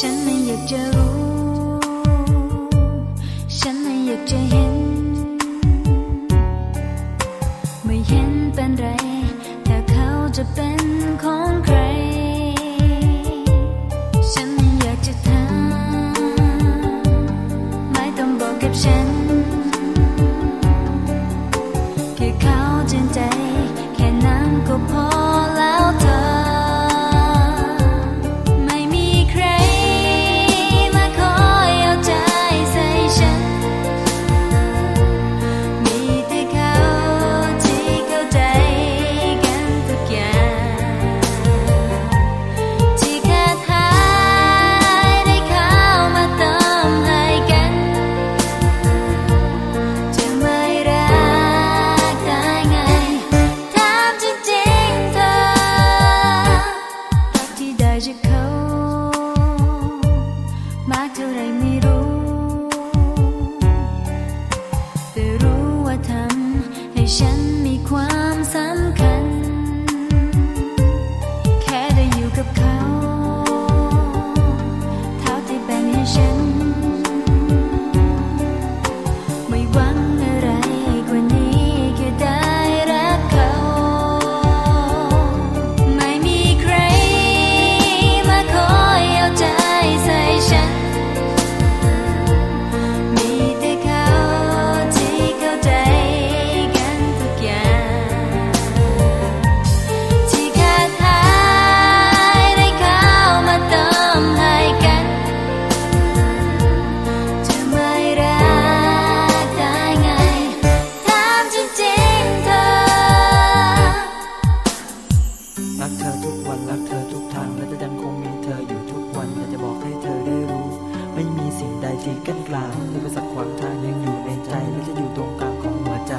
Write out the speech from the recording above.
ฉันไม่อยากจะรู้ ฉันไม่อยากจะเห็น ไม่เห็นเป็นไร ถ้าเขาจะเป็นของใคร ฉันไม่อยากจะถามไม่ต้องบอกกับฉัน ฉัน รักเธอทุกวันรักเธอทุกทางและจะยังคงมีเธออยู่ทุกวันอยากจะบอกให้เธอได้รู้ ไม่มีสิ่งใดที่กั้นกลางเธอเป็นสักความทางยังอยู่ในใจและจะอยู่ตรงกลางของหัวใจ